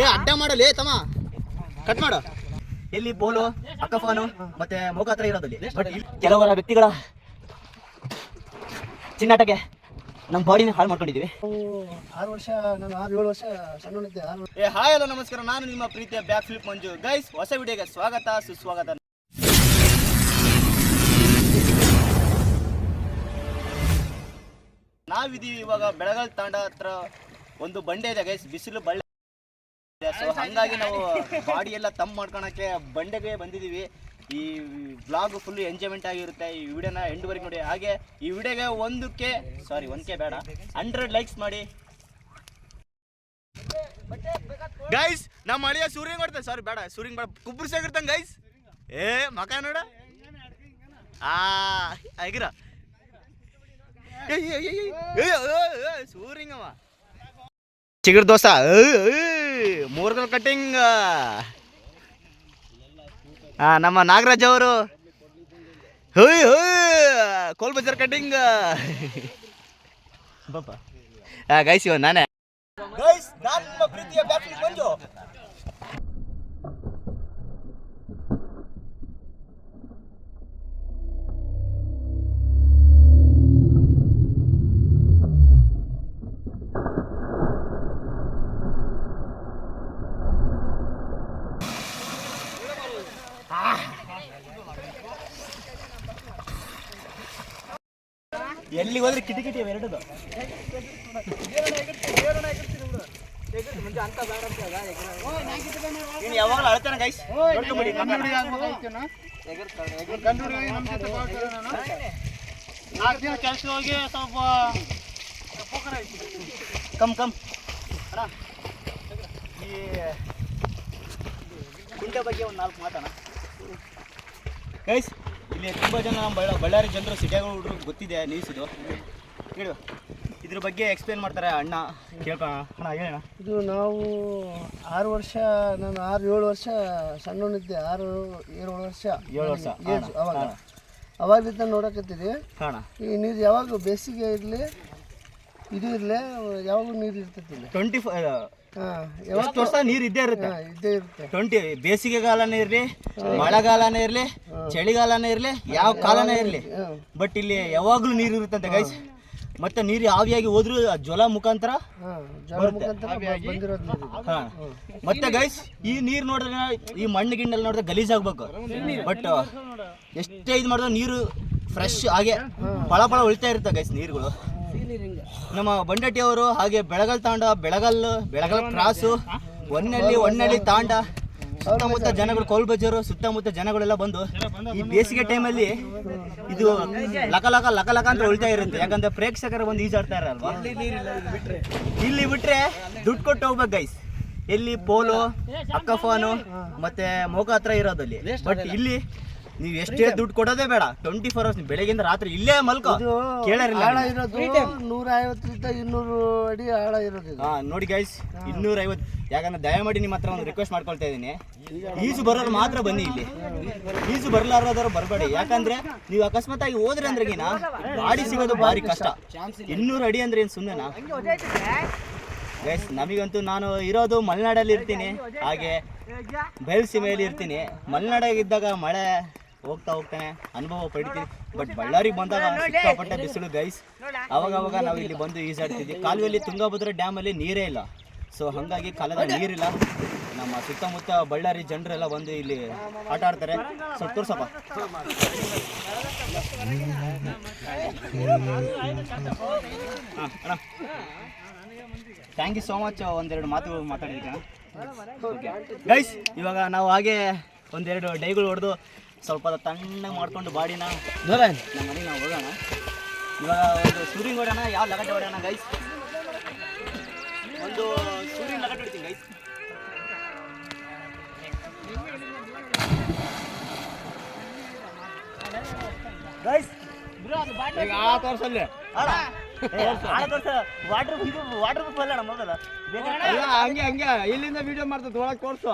ಏ ಅಡ್ಡ ಏ ತಮ್ಮ. ಕಟ್ ಮಾಡು. ಎಲ್ಲಿ ಬೋಲು ಅಕ್ಕಫಾನು ಮತ್ತೆ ಮೋಗ ಹತ್ರ ಇರೋದಲ್ಲಿ. ಬಟ್ ಕೆಲವರ ವ್ಯಕ್ತಿಗಳ ಚಿನ್ನಾಟಕ್ಕೆ ನಮ್ಮ ಬಾಡಿನ ಹಾಳು ಮಾಡ್ಕೊಂಡಿದ್ದೀವಿ. ಆರು ವರ್ಷ ನಾನು ಆರು ಏಳು ವರ್ಷ ಸಣ್ಣನಿದ್ದೆ ಆರು ಏ ಹಾಯ್ ಹಲೋ ನಮಸ್ಕಾರ. ನಾನು ನಿಮ್ಮ ಪ್ರೀತಿಯ ಬ್ಯಾಕ್ ಫ್ಲಿಪ್ ಮಂಜು. ಗೈಸ್ ಹೊಸ ವಿಡಿಯೋಗೆ ಸ್ವಾಗತ ಸುಸ್ವಾಗತ. ನಾವಿದೀವಿ ಇವಾಗ ಬೆಳಗಲ್ ತಾಂಡ ಹತ್ರ ಒಂದು ಬಂಡೆ ಇದೆ ಗೈಸ್ ಬಿಸಿಲು ಬಳ್ಳೆ ಸೊ ಹಂಗಾಗಿ ನಾವು ಬಾಡಿ ಎಲ್ಲ ತಂಪ್ ಮಾಡ್ಕೊಳಕ್ಕೆ ಬಂಡೆಗೆ ಬಂದಿದ್ದೀವಿ ಈ ಬ್ಲಾಗ್ ಫುಲ್ ಎಂಜಾಯ್ಮೆಂಟ್ ಆಗಿರುತ್ತೆ. ಈ ವಿಡಿಯೋನ ಎಂಡ್ವರೆಗೆ ನೋಡಿ. ಹಾಗೆ ಈ ವಿಡಿಯೋಗೆ ಒಂದಕ್ಕೆ ಸಾರಿ ಒಂದಕ್ಕೆ ಬೇಡ. ಹಂಡ್ರೆಡ್ ಲೈಕ್ಸ್ ಮಾಡಿ. ಗೈಸ್ ನಮ್ಮ ಅಳಿಯ ಸೂರ್ಯಂಗ್ ಹೊಡ್ತಾನೆ. ಸಾರಿ ಬೇಡ. ಸೂರ್ಯಂಗ್ ಬೇಡ. ಸೇಗಿರ್ತಂಗ ಗೈಸ್ ಏ ಮಕ ನೋಡ. ಆ ಆಗಿರ. ಸೂರಿಂಗವ ಚಿಗುರ್ ದೋಸ ಮೂರ್ಗಲ್ ಕಟ್ಟಿಂಗ್ ಹಾ ನಮ್ಮ ನಾಗರಾಜ್ ಅವರು. ಹೋಯ್ ಹೋಯ್, ಕೋಲ್ ಬಜಾರ್ ಕಟ್ಟಿಂಗ್ ಬಾಪ. ಗೈಸ್ ಇವ ನಾನೇ. ಗೈಸ್ ನಾನು ನಿಮ್ಮ ಪ್ರೀತಿಯ ಬ್ಯಾಟ್ಲಿ ಮಂಜು ಎಲ್ಲಿ ಹೋದ್ರೆ ಕಿಟಿ ಎರಡದು. ನೀನು ಯಾವಾಗಲೂ ಅಳ್ತಾನೆ ಗೈಸ್ ನಾಲ್ಕು ದಿನ ಕೆಲಸ ಹೋಗಿ ಸ್ವಲ್ಪ ಕಮ್ ಕಮ್. ಈ ಗುಂಡೆ ಬಗ್ಗೆ ಒಂದು ನಾಲ್ಕು ಮಾತಾಡ ಗೈಸ್ ಇಲ್ಲಿ ತುಂಬ ಜನ ನಮ್ಮ ಬಳ್ಳ ಬಳ್ಳಾರಿ ಜನರು ಸಿಟಿಯಾಗ ಹುಡುಗರು ಗೊತ್ತಿದೆ ನ್ಯೂಸಿದು ಹೇಳು. ಇದ್ರ ಬಗ್ಗೆ ಎಕ್ಸ್ಪ್ಲೇನ್ ಮಾಡ್ತಾರೆ ಅಣ್ಣ. ಕೇಳ್ಕೋಣ ಅಣ್ಣ. ಹೇಳಣ್ಣ ಇದು ನಾವು ಆರು ವರ್ಷ ನಾನು ಆರು ಏಳು ವರ್ಷ ಸಣ್ಣನಿದ್ದೆ ಆರು ಏಳು ವರ್ಷ. ಏಳು ವರ್ಷ. ಏಜ್ ಅವಾಗ. ಅವಾಗಿದ್ದ ನೋಡಕತ್ತಿದ್ವಿ. ಕಾಣ ಈ ನೀರು ಯಾವಾಗ ಬೇಸಿಗೆ ಇರಲಿ ಇದು ಇರಲಿ ಯಾವಾಗ ನೀರು ಇರ್ತೈತಿ ಟ್ವೆಂಟಿ ಫೈ ಯಾವತ್ತು ವರ್ಷ ನೀರು ಇದ್ದೇ ಇರುತ್ತೆ. ಟ್ವೆಂಟಿ ಇದ್ದೇ ಇರುತ್ತೆ. ಟ್ವೆಂಟಿ ಬೇಸಿಗೆಗಾಲನೇ ಇರಲಿ ಮಳೆಗಾಲನೇ ಇರಲಿ ಚಳಿಗಾಲನೇ ಇರಲಿ ಯಾವ ಕಾಲನೇ ಇರಲಿ. ಬಟ್ ಇಲ್ಲಿ ಯಾವಾಗಲೂ ನೀರು ಇರುತ್ತಂತೆ ಗೈಸ್ ಮತ್ತೆ ನೀರು ಆವಿಯಾಗಿ ಹೋದ್ರು ಆ ಜ್ವಲ ಮುಖಾಂತರ. ಮತ್ತೆ ಗೈಸ್ ಈ ನೀರು ನೋಡಿದ್ರೆ ಈ ಮಣ್ಣು ಗಿಣ್ಣಲ್ಲಿ ನೋಡಿದ್ರೆ ಗಲೀಜ್ ಆಗ್ಬೇಕು. ಬಟ್ ಎಷ್ಟೇ ಇದು ಮಾಡಿದ್ರೆ ನೀರು ಫ್ರೆಶ್ ಹಾಗೆ ಫಳ ಫಳ ಉಳಿತಾ ಇರುತ್ತೆ ಗೈಸ್ ನೀರುಗಳು. ನಮ್ಮ ಬಂಡಟ್ಟಿ ಅವರು ಹಾಗೆ ಬೆಳಗಲ್ ತಾಂಡ ಬೆಳಗಲ್ ಬೆಳಗಲ್ ಕ್ರಾಸು ಒನ್ನಳ್ಳಿ ಒನ್ನಳ್ಳಿ ತಾಂಡ. ಸುತ್ತಮುತ್ತ ಜನಗಳು ಕೋಲ್ ಬಜಾರು ಸುತ್ತಮುತ್ತ ಜನಗಳೆಲ್ಲ ಬಂದು ಈ ಬೇಸಿಗೆ ಟೈಮಲ್ಲಿ ಇದು ಲಕ ಲಕ ಲಕ ಲಕ ಅಂತ ಉಳಿತಾ ಇರುತ್ತೆ. ಯಾಕಂದ್ರೆ ಪ್ರೇಕ್ಷಕರು ಬಂದು ಈಜಾಡ್ತಾ ಇರಲ್ವಾ? ಇಲ್ಲಿ ಬಿಟ್ರೆ ದುಡ್ಡು ಕೊಟ್ಟು ಹೋಗ್ಬೇಕು ಗೈಸ್ ಎಲ್ಲಿ ಪೋಲು ಅಕ್ಕಫಾನು ಮತ್ತೆ ಮೋಕ ಹತ್ರ ಇರೋದಲ್ಲಿ ಬಟ್ ಇಲ್ಲಿ ನೀವು ಎಷ್ಟೇ ದುಡ್ಡು ಕೊಡೋದೇ ಬೇಡ. ಟ್ವೆಂಟಿ ಫೋರ್ ಅವರ್ಸ್ ಬೆಳಗಿಂದ ರಾತ್ರಿ ಇಲ್ಲೇ ಮಲ್ಕೋ. ಆಳ ಇರೋದು ನೂರ ಐವತ್ತರಿಂದ ಇನ್ನೂರು ಅಡಿ ಆಳ ಇರೋದು ಇದು. ಹಾ ನೋಡಿ ಗೈಸ್ ಇನ್ನೂರ ಐವತ್ತು ಯಾಕಂದ್ರೆ ದಯಮಾಡಿ ನಿಮ್ಮ ಹತ್ರ ಒಂದು ರಿಕ್ವೆಸ್ಟ್ ಮಾಡ್ಕೊಳ್ತಾ ಇದ್ದೀನಿ. ಈಜು ಬರೋರು ಮಾತ್ರ ಬನ್ನಿ ಇಲ್ಲಿ. ಈಜು ಬರ್ಲಾರದವ್ರು ಬರಬೇಡಿ. ಯಾಕಂದ್ರೆ ನೀವು ಅಕಸ್ಮಾತ್ ಆಗಿ ಹೋದ್ರೆ ಅಂದ್ರೆಗಿನ ಗಾಡಿ ಸಿಗೋದು ಭಾರಿ ಕಷ್ಟ. ಇನ್ನೂರು ಅಡಿ ಅಂದ್ರೆ ಏನು ಸುಮ್ಮನೆನಾ ಗೈಸ್ ನಮಗಂತೂ ನಾನು ಇರೋದು ಮಲೆನಾಡಲ್ಲಿ ಇರ್ತೀನಿ. ಹಾಗೆ ಬಯಲುಸೀಮೆಯಲ್ಲಿ ಇರ್ತೀನಿ. ಮಲೆನಾಡಾಗಿದ್ದಾಗ ಮಳೆ ಹೋಗ್ತಾ ಹೋಗ್ತಾನೆ ಅನುಭವ ಪಡಿತೀನಿ. ಬಟ್ ಬಳ್ಳಾರಿಗೆ ಬಂದಾಗ ಸಿಕ್ಕಾಪಟ್ಟೆ ಬಿಸಿಲು ಗೈಸ್ ಅವಾಗ ಅವಾಗ ನಾವು ಇಲ್ಲಿ ಬಂದು ಈಜಾಡ್ತಿದ್ವಿ. ಕಾಲುವೆಯಲ್ಲಿ ತುಂಗಭದ್ರಾ ಡ್ಯಾಮಲ್ಲಿ ನೀರೇ ಇಲ್ಲ. ಸೊ ಹಾಗಾಗಿ ಕಾಲದ ನೀರಿಲ್ಲ. ನಮ್ಮ ಸುತ್ತಮುತ್ತ ಬಳ್ಳಾರಿ ಜನರೆಲ್ಲ ಬಂದು ಇಲ್ಲಿ ಆಟ ಆಡ್ತಾರೆ. ಸೊ ತೋರ್ಸಪ್ಪ. ಥ್ಯಾಂಕ್ ಯು ಸೋ ಮಚ್ ಒಂದೆರಡು ಮಾತು ಮಾತಾಡಿದ್ದೀನಿ ಗೈಸ್ ಇವಾಗ ನಾವು ಹಾಗೆ ಒಂದೆರಡು ಡೈಗಳು ಹೊಡೆದು ಸ್ವಲ್ಪ ತಣ್ಣಗೆ ಮಾಡ್ಕೊಂಡು ಬಾಡಿನ ನಮ್ಮ ಮನೆಗೆ ನಾವು ಹೋಗೋಣ. ಇವಾಗ ಒಂದು ಸೂರಿಂಗ್ ಹೊಡೋಣ ಯಾವ ಲಗಟ್ಟೆ ಹೊಡೋಣ ಗೈಸ್ ಒಂದು ಸೂರ್ಯನ ಲಗಟ್ಟೆ ಹೊಡಿತೀನಿ ಗೈಸ್ ವಾಟರ್ ವಾಟರ್ ಪ್ರೂಫ್ ಅಲ್ಲ ಹಂಗೆ ಹಂಗೆ. ಇಲ್ಲಿಂದ ವಿಡಿಯೋ ಮಾಡ್ತದೆ ಒಳಗೆ ತೋರ್ಸು.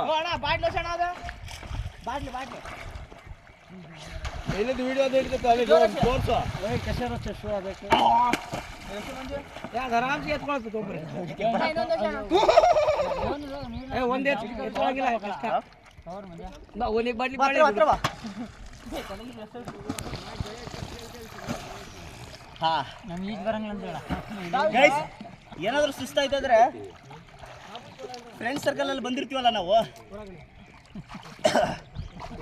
ಇಲ್ಲಿಂದ ವಿಡಿಯೋ ಹಿಡಿತೈತೆ ಅಲ್ಲಿ? ತೋರ್ಸು ಯಾಕೆ ಆರಾಮ್ಸೆ ಎತ್ಕೊಳ್ತದೆ ಒಬ್ಬರೇ ಏ ಒಂದೇ ಎತ್ಕೊಳಗಿಲ್ಲ ಕಷ್ಟ. ಬಾ ಒಲಿಗೆ ಬಾಟ್ಲಿ ಬಾಳೆ ಹಾ ಗೈಸ್ ಏನಾದರೂ ಸುಸ್ತಾಯ್ತಂದ್ರೆ ಫ್ರೆಂಡ್ ಸರ್ಕಲಲ್ಲಿ ಬಂದಿರ್ತೀವಲ್ಲ ನಾವು?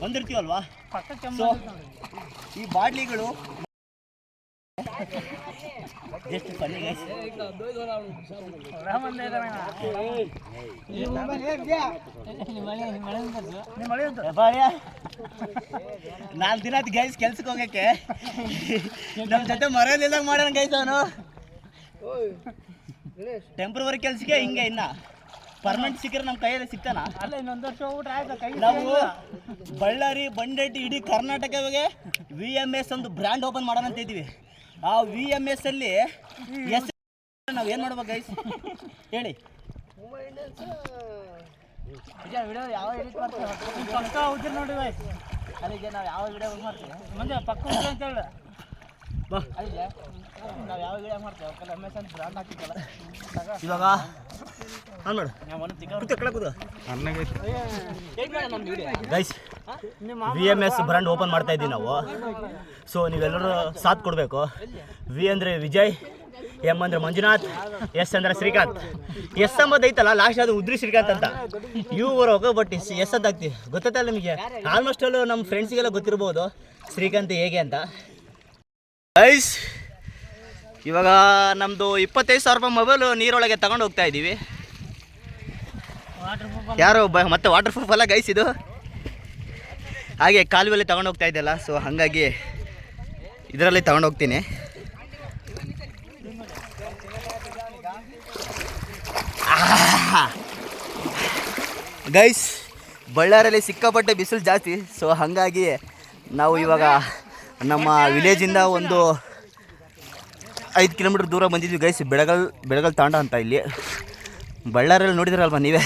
ಬಂದಿರ್ತೀವಲ್ವಾ? ಸೊ ಈ ಬಾಟ್ಲಿಗಳು ಎಷ್ಟು ಫನ್ನಿ ಗೈಸ್ ನಾಲ್ಕು ದಿನ ಆಯ್ತು ಗೈಸ್ ಕೆಲ್ಸಕ್ಕೆ ಹೋಗಕ್ಕೆ. ನಮ್ಮ ಜೊತೆ ಮರೆಯಲಿಲ್ಲ ಮಾಡೋಣ ಗೈಸ್ ಅವನು. ಟೆಂಪ್ರವರಿ ಕೆಲ್ಸಕ್ಕೆ ಹಿಂಗೆ ಇನ್ನ. ಪರ್ಮನೆಂಟ್ ಸಿಕ್ಕರೆ ನಮ್ಮ ಕೈಯಲ್ಲಿ ಸಿಗ್ತಾನ? ಅಲ್ಲ ಇನ್ನೊಂದು ವರ್ಷ ಊಟ ಆಯ್ತು? ಕೈ ನಾವು ಬಳ್ಳಾರಿ ಬಂಡೆಟ್ಟಿ ಇಡೀ ಕರ್ನಾಟಕವಾಗೆ ವಿ ಎಂ ಎಸ್ ಒಂದು ಬ್ರ್ಯಾಂಡ್ ಓಪನ್ ಮಾಡೋಣ ಅಂತ ಇದ್ದೀವಿ. ಆ ವಿ ಎಂ ಎಸ್ ಅಲ್ಲಿ ಎಸ್ ನಾವು ಏನು ಮಾಡ್ಬೇಕು ಗೈಸ್ ಹೇಳಿ. ಮುಂಬೈ ಇಂಡಿಯನ್ಸ್ ವಿಡಿಯೋ ಯಾವ ಎಡಿಟ್ ಮಾಡ್ತೀವಿ ಪಕ್ಕ ನೋಡಿ ಅಲ್ಲಿಗೆ ನಾವು ಯಾವ ವಿಡಿಯೋ ಮಾಡ್ತೀವಿ? ಮುಂದೆ ಪಕ್ಕ ಅಂತ ಹೇಳಿ. ಬಾ. ಅಲ್ಲಿಗೆ ನಾವು ಯಾವ ವಿಡಿಯೋ ಮಾಡ್ತೀವಿ? ಅವಕ್ಕೆಲ್ಲ ಎಂ ಎಸ್ ಅಂತ ಬ್ರಾಂಡ್ ಹಾಕಿದ್ದಲ್ಲ. ಇವಾಗ guys V M S brand open ಮಾಡ್ತಾ ಇದ್ದೀವಿ ನಾವು. ಸೊ ನೀವೆಲ್ಲರೂ ಸಾಥ್ ಕೊಡಬೇಕು. ವಿ ಅಂದರೆ ವಿಜಯ್ ಎಂ ಅಂದರೆ ಮಂಜುನಾಥ್ ಎಸ್ ಅಂದರೆ ಶ್ರೀಕಾಂತ್. ಎಸ್ ಅಂಬದ್ ಐತಲ್ಲ ಲಾಸ್ಟ್ ಅದು ಉದ್ರಿ ಶ್ರೀಕಾಂತ್ ಅಂತ. ಇವು ಬರೋಕೆ ಬಟ್ ಎಸ್ ಅಂತ ಹಾಕ್ತೀವಿ ಗೊತ್ತಲ್ಲ ನಿಮಗೆ? ಆಲ್ಮೋಸ್ಟ್ ಅಲ್ಲೂ ನಮ್ಮ ಫ್ರೆಂಡ್ಸಿಗೆಲ್ಲ ಗೊತ್ತಿರ್ಬೋದು, ಶ್ರೀಕಾಂತ್ ಹೇಗೆ ಅಂತ. ಗೈಸ್ ಇವಾಗ ನಮ್ಮದು ಇಪ್ಪತ್ತೈದು ಸಾವಿರ ರೂಪಾಯಿ ಮೊಬೈಲು ನೀರೊಳಗೆ ತಗೊಂಡು ಹೋಗ್ತಾ ಇದ್ದೀವಿ. ಯಾರು ಬ ಮತ್ತೆ ವಾಟರ್ ಪ್ರೂಫ್ ಎಲ್ಲ ಗೈಸ್ ಇದು? ಹಾಗೆ ಕಾಲುವೆಲ್ಲಿ ತಗೊಂಡು ಹೋಗ್ತಾ ಇದ್ದಲ್ಲ ಸೊ ಹಾಗಾಗಿ ಇದರಲ್ಲಿ ತಗೊಂಡು ಹೋಗ್ತೀನಿ. ಗೈಸ್ ಬಳ್ಳಾರಿಯಲ್ಲಿ ಸಿಕ್ಕಾಪಟ್ಟೆ ಬಿಸಿಲು ಜಾಸ್ತಿ ಸೊ ಹಾಗಾಗಿ ನಾವು ಇವಾಗ ನಮ್ಮ ವಿಲೇಜಿಂದ ಒಂದು ಐದು ಕಿಲೋಮೀಟ್ರ್ ದೂರ ಬಂದಿದ್ವಿ ಗೈಸ್. ಬೆಳಗಲ್ ಬೆಳಗಲ್ ತಾಂಡ ಅಂತ ಇಲ್ಲಿ. ಬಳ್ಳಾರಿಯಲ್ಲಿ ನೋಡಿದ್ರಲ್ವ ನೀವೇ?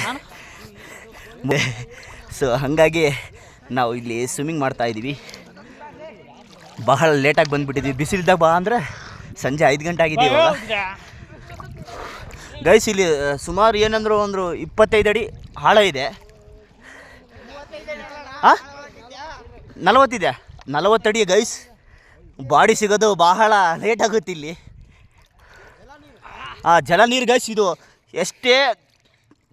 ಸೊ ಹಾಗಾಗಿ ನಾವು ಇಲ್ಲಿ ಸ್ವಿಮ್ಮಿಂಗ್ ಮಾಡ್ತಾ ಇದ್ದೀವಿ ಬಹಳ ಲೇಟಾಗಿ ಬಂದುಬಿಟ್ಟಿದ್ವಿ. ಬಿಸಿಲಿದ್ದಾಗ ಬಾ ಅಂದರೆ ಸಂಜೆ ಐದು ಗಂಟೆ ಆಗಿದೆ ಗೈಸ್, ಇಲ್ಲಿ ಸುಮಾರು ಏನಂದ್ರು ಒಂದು ಇಪ್ಪತ್ತೈದು ಅಡಿ ಆಳ ಇದೆ. ಹಾಂ ನಲವತ್ತಿದೆ ನಲವತ್ತಡಿ ಗೈಸ್? ಬಾಡಿ ಸಿಗೋದು ಬಹಳ ಲೇಟ್ ಆಗುತ್ತೆ ಇಲ್ಲಿ. ಆ, ಜಲ ನೀರು ಗೈಸ್ ಇದು ಎಷ್ಟೇ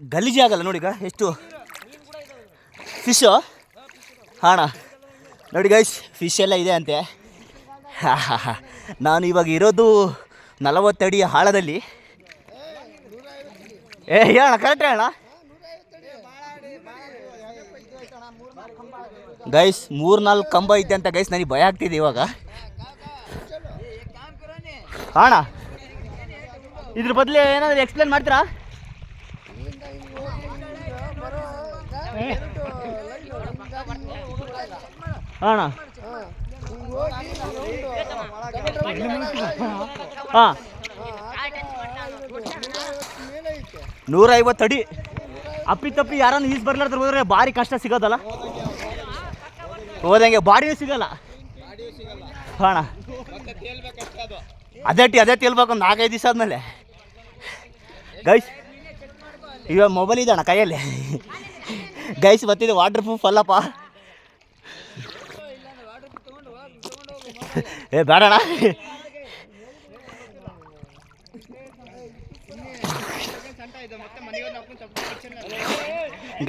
ಗಲೀಜಿ ಆಗಲ್ಲ ನೋಡಿ ಈಗ ಎಷ್ಟು ಫಿಶು. ಹಾಣ. ನೋಡಿ ಗೈಸ್ ಫಿಶ್ ಎಲ್ಲ ಇದೆ ಅಂತೆ. ನಾನು ಇವಾಗ ಇರೋದು ನಲವತ್ತಡಿ ಆಳದಲ್ಲಿ. ಏ ಹೇಳೋಣ ಕರೆಕ್ಟ್ ಹೇಳೋಣ ಗೈಸ್ ಮೂರು ನಾಲ್ಕು ಕಂಬ ಐತೆ ಅಂತ ಗೈಸ್ ನನಗೆ ಭಯ ಆಗ್ತಿದೆ ಇವಾಗ. ಅಣ್ಣ ಇದ್ರ ಬದಲು ಏನಾದ್ರು ಎಕ್ಸ್ಪ್ಲೇನ್ ಮಾಡ್ತೀರಾ? ಅಣ್ಣ. ರೌಂಡು ಹಾಂ. ನೂರೈವತ್ತು ಅಡಿ. ಅಪ್ಪಿ ತಪ್ಪಿ ಯಾರನ್ನು ಈಜ್ ಬರ್ಲಾರ್ದ ಹೋದ್ರೆ ಭಾರಿ ಕಷ್ಟ ಸಿಗೋದಲ್ಲ? ಹೋದಂಗೆ ಬಾಡಿನೂ ಸಿಗಲ್ಲ. ಹಾಣ ಅದೇ ಟಿ ಅದೇ ತೇಲ್ಬೇಕು ಒಂದು ನಾಲ್ಕೈದು ದಿವಸ ಆದಮೇಲೆ. ಗೈಸ್ ಇವಾಗ ಮೊಬೈಲ್ ಇದೆ ಅಣ್ಣ ಕೈಯಲ್ಲಿ? ಗೈಸ್ ಬತ್ತಿದೆ ವಾಟರ್ ಪ್ರೂಫ್ ಅಲ್ಲಪ್ಪ. ಏ ಬೇಡಣ್ಣ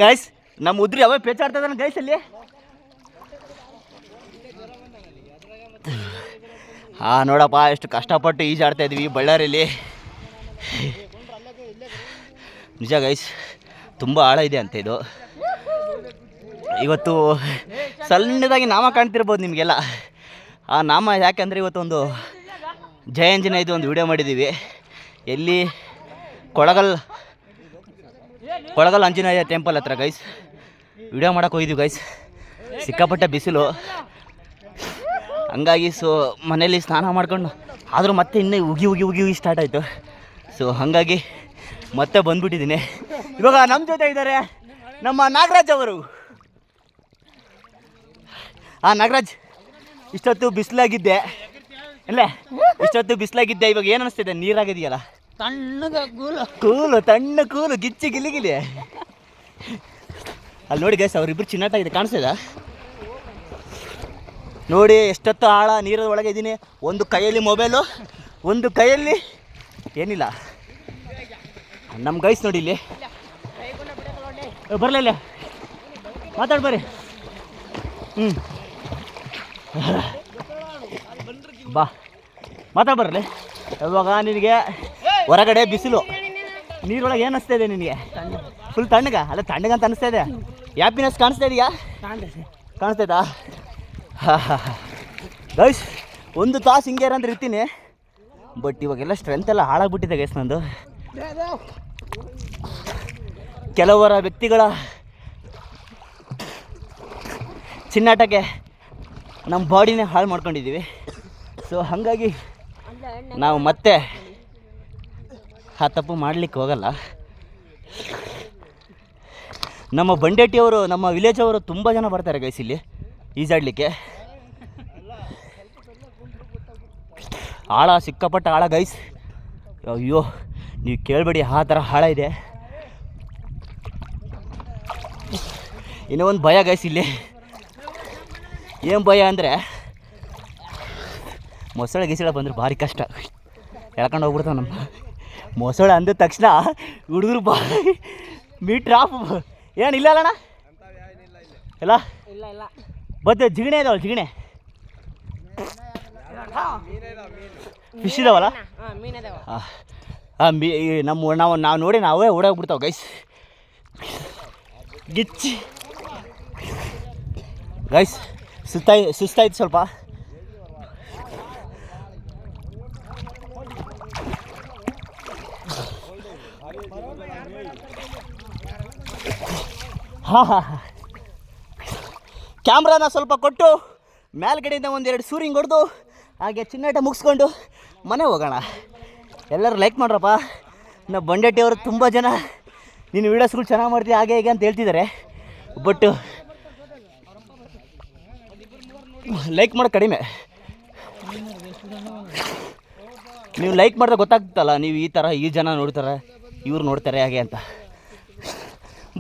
ಗೈಸ್ ನಮ್ಮ ಉದ್ರಿ ಅವೇ ಪೇಚಾಡ್ತಾ ಇದ್ದಾನೆ ಗೈಸ್ ಅಲ್ಲಿ. ಹಾ, ನೋಡಪ್ಪ, ಎಷ್ಟು ಕಷ್ಟಪಟ್ಟು ಈಜಾಡ್ತಾ ಇದ್ವಿ ಬಳ್ಳಾರಿಯಲ್ಲಿ ನಿಜ ಗೈಸ್ ತುಂಬ ಆಳ ಇದೆ ಅಂತ ಇದು. ಇವತ್ತು ಸಣ್ಣದಾಗಿ ನಾಮ ಕಾಣ್ತಿರ್ಬೋದು ನಿಮಗೆಲ್ಲ. ಆ ನಾಮ ಯಾಕೆಂದರೆ ಇವತ್ತೊಂದು ಜಯಾಂಜನೇಯದು ಒಂದು ವಿಡಿಯೋ ಮಾಡಿದ್ದೀವಿ ಎಲ್ಲಿ ಕೊಳಗಲ್ ಕೊಳಗಲ್ ಆಂಜನೇಯ ಟೆಂಪಲ್ ಹತ್ರ ಗೈಸ್ ವಿಡಿಯೋ ಮಾಡೋಕೆ ಹೋಗಿದ್ವಿ ಗೈಸ್ ಸಿಕ್ಕಾಪಟ್ಟೆ ಬಿಸಿಲು. ಹಂಗಾಗಿ ಸೊ ಮನೇಲಿ ಸ್ನಾನ ಮಾಡ್ಕೊಂಡು ಆದರೂ ಮತ್ತೆ ಇನ್ನೂ ಉಗಿ ಉಗಿ ಉಗಿ ಉಗಿ ಸ್ಟಾರ್ಟ್ ಆಯಿತು. ಸೊ ಹಾಗಾಗಿ ಮತ್ತೆ ಬಂದ್ಬಿಟ್ಟಿದ್ದೀನಿ. ಇವಾಗ ನಮ್ಮ ಜೊತೆ ಇದ್ದಾರೆ ನಮ್ಮ ನಾಗರಾಜ್ ಅವರು. ಆ ನಾಗರಾಜ್ ಇಷ್ಟೊತ್ತು ಬಿಸಿಲಾಗಿದ್ದೆ. ಇಲ್ಲ ಇಷ್ಟೊತ್ತು ಬಿಸಿಲಾಗಿದ್ದೆ ಇವಾಗ ಏನು ಅನಿಸ್ತಿದೆ? ನೀರಾಗಿದೆಯಲ್ಲ? ತಣ್ಣಗ ಕೂಲು. ಕೂಲು ತಣ್ಣ ಕೂಲು ಗಿಚ್ಚಿ ಗಿಲಿಗಿಲಿ ಗಿಲಿ. ಅಲ್ಲಿ ನೋಡಿ ಗೈಸ್ ಅವ್ರಿಬ್ರು ಚಿನ್ನಾಟಾಗಿದೆ ಕಾಣಿಸ್ತಿದ ನೋಡಿ ಎಷ್ಟೊತ್ತು ಆಳ ನೀರದ ಒಳಗೆ ಇದ್ದೀನಿ. ಒಂದು ಕೈಯಲ್ಲಿ ಮೊಬೈಲು ಒಂದು ಕೈಯಲ್ಲಿ ಏನಿಲ್ಲ. ನಮ್ಮ ಗೈಸ್ ನೋಡಿ ಇಲ್ಲಿ. ಬರಲಿಲ್ಲ ಮಾತಾಡಿ ಬರ್ರಿ. ಹ್ಞೂ ಬಾ. ಮಾತಾಡ್ ಬರ್ರಿ. ಇವಾಗ ನಿನಗೆ ಹೊರಗಡೆ ಬಿಸಿಲು. ನೀರೊಳಗೆ ಏನು ಅನಿಸ್ತಾ ಇದೆ ನಿನಗೆ? ಫುಲ್ ತಣ್ಣಗ? ಅಲ್ಲ, ತಣ್ಣಗ ಅಂತ ಅನಿಸ್ತಾ ಇದೆ. ಹ್ಯಾಪಿನೆಸ್ ಕಾಣಿಸ್ತಾ ಇದೆಯಾ? ಕಾಣಿಸ್ತೈತಾ ಹಾಂ ಹಾಂ ಗೈಸ್ ಒಂದು ತಾಸು ಹಿಂಗೆ ಅಂದ್ರೆ ಇರ್ತೀನಿ. ಬಟ್ ಇವಾಗೆಲ್ಲ ಸ್ಟ್ರೆಂತ್ ಎಲ್ಲ ಹಾಳಾಗ್ಬಿಟ್ಟಿದೆ ಗೈಸ್ ನಂದು. ಕೆಲವರ ವ್ಯಕ್ತಿಗಳ ಚಿನ್ನಾಟಕ್ಕೆ ನಮ್ಮ ಬಾಡಿನೇ ಹಾಳು ಮಾಡ್ಕೊಂಡಿದ್ದೀವಿ. ಸೊ ಹಾಗಾಗಿ ನಾವು ಮತ್ತೆ ಆ ತಪ್ಪು ಮಾಡಲಿಕ್ಕೆ ಹೋಗಲ್ಲ. ನಮ್ಮ ಬಂಡೇಟಿಯವರು ನಮ್ಮ ವಿಲೇಜ್ ಅವರು ತುಂಬ ಜನ ಬರ್ತಾರೆ ಗೈಸ್ ಇಲ್ಲಿ, ಈಜಾಡಲಿಕ್ಕೆ. ಆಳ ಸಿಕ್ಕಾಪಟ್ಟ ಆಳ ಗೈಸ್ ಅಯ್ಯೋ. ನೀವು ಕೇಳಬೇಡಿ ಆ ಥರ ಹಾಳ ಇದೆ. ಇನ್ನೂ ಒಂದು ಭಯ ಗೈಸ್ ಇಲ್ಲಿ. ಏನು ಭಯ ಅಂದರೆ ಮೊಸಳೆ ಗಿಸಳೆ ಬಂದರೆ ಭಾರಿ ಕಷ್ಟ. ಎಳ್ಕೊಂಡು ಹೋಗ್ಬಿಡ್ತಾವೆ ನಮ್ಮ ಮೊಸಳೆ ಅಂದ ತಕ್ಷಣ ಹುಡುಗರು ಬಾ ಮೀಟ್ರ್ ಆಫ್ ಇಲ್ಲ ಅಲ್ಲಣ್ಣ? ಇಲ್ಲ? ಇಲ್ಲ ಇಲ್ಲ. ಬದ್ದೆ ಜಿಗಣೆ ಇದಾವಲ್ಲ ಜಿಗಣೆ? ಫಿಶ್ ಇದಾವಲ್ಲ? ಹಾಂ. ನಮ್ಮ ನಾವು ನಾವು ನೋಡಿ ನಾವೇ ಓಡೋಗ್ಬಿಡ್ತಾವೆ ಗೈಸ್ ಗಿಚ್ಚಿ. ಗೈಸ್ ಸುಸ್ತಾಯ್ ಸುಸ್ತಾಯ್ತು ಸ್ವಲ್ಪ. ಹಾಂ ಹಾಂ ಹಾಂ. ಕ್ಯಾಮ್ರಾನ ಸ್ವಲ್ಪ ಕೊಟ್ಟು ಮೇಲ್ಗಡೆಯಿಂದ ಒಂದೆರಡು ಸೂರಿಂಗ್ ಹೊಡೆದು, ಹಾಗೆ ಚಿನ್ನಾಟ ಮುಗಿಸ್ಕೊಂಡು ಮನೆ ಹೋಗೋಣ. ಎಲ್ಲರೂ ಲೈಕ್ ಮಾಡ್ರಪ್ಪ. ನಾ ಬಂಡೆಟ್ಟಿ ಅವರು ತುಂಬ ಜನ. ನೀನು ವೀಡಿಯೋಸ್ಗಳು ಚೆನ್ನಾಗಿ ಮಾಡ್ತೀವಿ ಹಾಗೆ ಹೀಗೆ ಅಂತ ಹೇಳ್ತಿದ್ದಾರೆ ಬಟ್ ಲೈಕ್ ಮಾಡೋದು ಕಡಿಮೆ. ನೀವು ಲೈಕ್ ಮಾಡಿದ್ರೆ ಗೊತ್ತಾಗ್ತಲ್ಲ, ನೀವು ಈ ಥರ ಈ ಜನ ನೋಡ್ತಾರೆ, ಇವ್ರು ನೋಡ್ತಾರೆ ಹಾಗೆ ಅಂತ.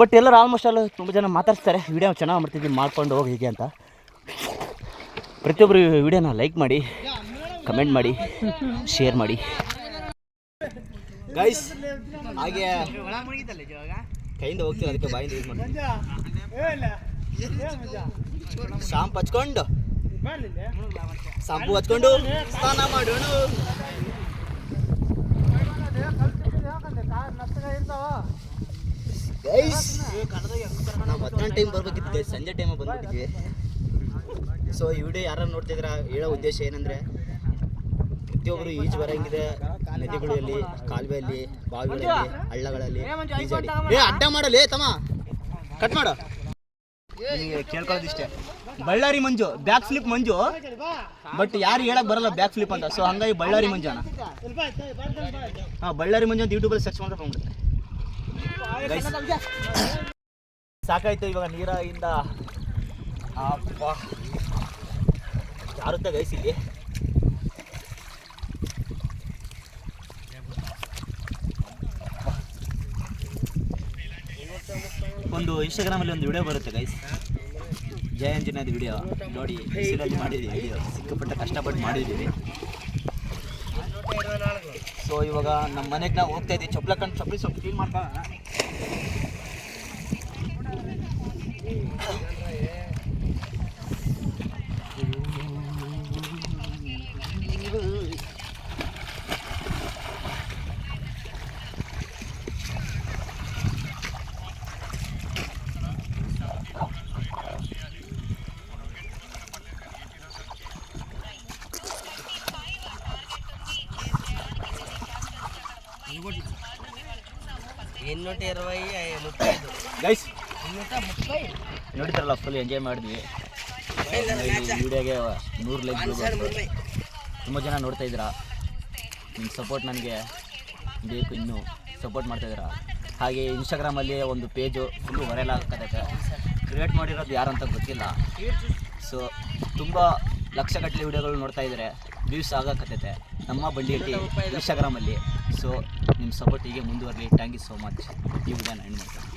ಬಟ್ ಎಲ್ಲರೂ ಆಲ್ಮೋಸ್ಟ್ ಅಲ್ಲ ತುಂಬ ಜನ ಮಾತಾಡ್ತಾರೆ ವಿಡಿಯೋ ಚೆನ್ನಾಗಿ ಮಾಡ್ತಿದ್ದೀವಿ ಮಾಡ್ಕೊಂಡು ಹೋಗಿ ಹೀಗೆ ಅಂತ. ಪ್ರತಿಯೊಬ್ಬರು ವಿಡಿಯೋನ ಲೈಕ್ ಮಾಡಿ ಕಮೆಂಟ್ ಮಾಡಿ ಶೇರ್ ಮಾಡಿ. ಗೈಸ್ ಹಾಗೆ ಕೈಯಿಂದ ಹೋಗ್ತೀವಿ ಅದಕ್ಕೆ ಬಾಯಿಂದ ಯೂಸ್ ಮಾಡಿ ಶಾಂಪ್ ಹಚ್ಕೊಂಡು, ಶಾಂಪು ಹಚ್ಕೊಂಡು ಸ್ನಾನ ಮಾಡೋಣ. ಟೈಮ್ ಬರ್ಬೇಕಿತ್ತು. ಸಂಜೆ ಟೈಮ್ ಬಂದ್ಬಿಟ್ಟಿದ್ವಿ. ಸೊ ಈ ವಿಡಿಯೋ ಯಾರು ನೋಡ್ತಿದ್ರ ಹೇಳೋ ಉದ್ದೇಶ ಏನಂದ್ರೆ ಪ್ರತಿಯೊಬ್ಬರು ಈಜು ಬರಂಗಿದೆ. ನದಿಗಳಲ್ಲಿ ಕಾಲುವೆಯಲ್ಲಿ ಬಾವಿಗಳಲ್ಲಿ ಹಳ್ಳಗಳಲ್ಲಿ ಈಜಾಡಿ ಏ ಅಡ್ಡ ಮಾಡಲಿ ತಮ್ಮ. ಕಟ್ ಮಾಡು. ಕೇಳ್ಕೊಳ್ಳೋದಿಷ್ಟೇ. Ballari Manju back flip Manju. But ಯಾರು ಹೇಳಕ್ ಬರಲ್ಲ ಬ್ಯಾಕ್ ಫ್ಲಿಪ್ ಅಂತ. ಸೊ ಹಂಗಾಗಿ ಬಳ್ಳಾರಿ ಮಂಜು ಅಣ್ಣ. ಹಾಂ ಬಳ್ಳಾರಿ ಮಂಜು ಅಂತ ಯೂಟ್ಯೂಬಲ್ಲಿ ಸರ್ಚ್ ಮಾಡಿದ್ರೆ ಬಂದ್ಬಿಡುತ್ತೆ Guys, ಸಾಕಾಯ್ತು ಇವಾಗ ನೀರಾಗಿಂದ ಅಪ್ಪ ಯಾರುತ್ತೆ ಗೈಸ್ ಇಲ್ಲಿ. ಒಂದು ಇನ್ಸ್ಟಾಗ್ರಾಮಲ್ಲಿ ಒಂದು ವಿಡಿಯೋ ಬರುತ್ತೆ ಗೈಸ್ ಜಯ ವಿಡಿಯೋ. ನೋಡಿ ಬಿಸಿಲಲ್ಲಿ ಮಾಡಿದ್ದೀವಿ ವಿಡಿಯೋ ಸಿಕ್ಕಾಪಟ್ಟೆ ಕಷ್ಟಪಟ್ಟು ಮಾಡಿದ್ದೀವಿ ಸೊ ಇವಾಗ ನಮ್ಮ ಮನೆಗೆ ನಾವು ಹೋಗ್ತಾ ಇದ್ದೀವಿ ಚಪ್ಪಲ ಕಂಡು ಚಪ್ಪಲಿ ಸ್ವಲ್ಪ ಕ್ಲೀನ್ ಮಾಡ್ಕೊಳ್ಳೋಣ. ಗೈಸ್ ಇನ್ನೂಟ ಮುಪ್ಪೈ ನೋಡಿದ್ರಲ್ಲ ಫುಲ್ ಎಂಜಾಯ್ ಮಾಡಿದ್ವಿ. ವಿಡಿಯೋಗೆ ನೂರು ಲೈಕ್ ತುಂಬ ಜನ ನೋಡ್ತಾ ಇದ್ದೀರಾ? ನಿಮ್ಮ ಸಪೋರ್ಟ್ ನನಗೆ ಬೇಕು ಇನ್ನೂ. ಸಪೋರ್ಟ್ ಮಾಡ್ತಾ ಇದ್ದೀರಾ? ಹಾಗೆ ಇನ್ಸ್ಟಾಗ್ರಾಮಲ್ಲಿ ಒಂದು ಪೇಜು ಫುಲ್ಲು ವೈರಲ್ ಆಗ್ತದೆ. ಕ್ರಿಯೇಟ್ ಮಾಡಿರೋದು ಯಾರು ಅಂತ ಗೊತ್ತಿಲ್ಲ. ಸೊ ತುಂಬ ಲಕ್ಷಗಟ್ಟಲೆ ವಿಡಿಯೋಗಳು ನೋಡ್ತಾ ಇದ್ದಾರೆ. ವ್ಯೂಸ್ ಆಗಕತ್ತೈತೆ. ನಮ್ಮ ಬಂಡಿ ಇನ್ಸ್ಟಾಗ್ರಾಮಲ್ಲಿ ಸೊ ನಿಮ್ಮ ಸಪೋರ್ಟ್ ಹೀಗೆ ಮುಂದುವರಲಿ. ಥ್ಯಾಂಕ್ ಯು ಸೋ ಮಚ್ ಈ ವಿಡಿಯೋನ ಎಂಡ್ ಮಾಡ್ತೀನಿ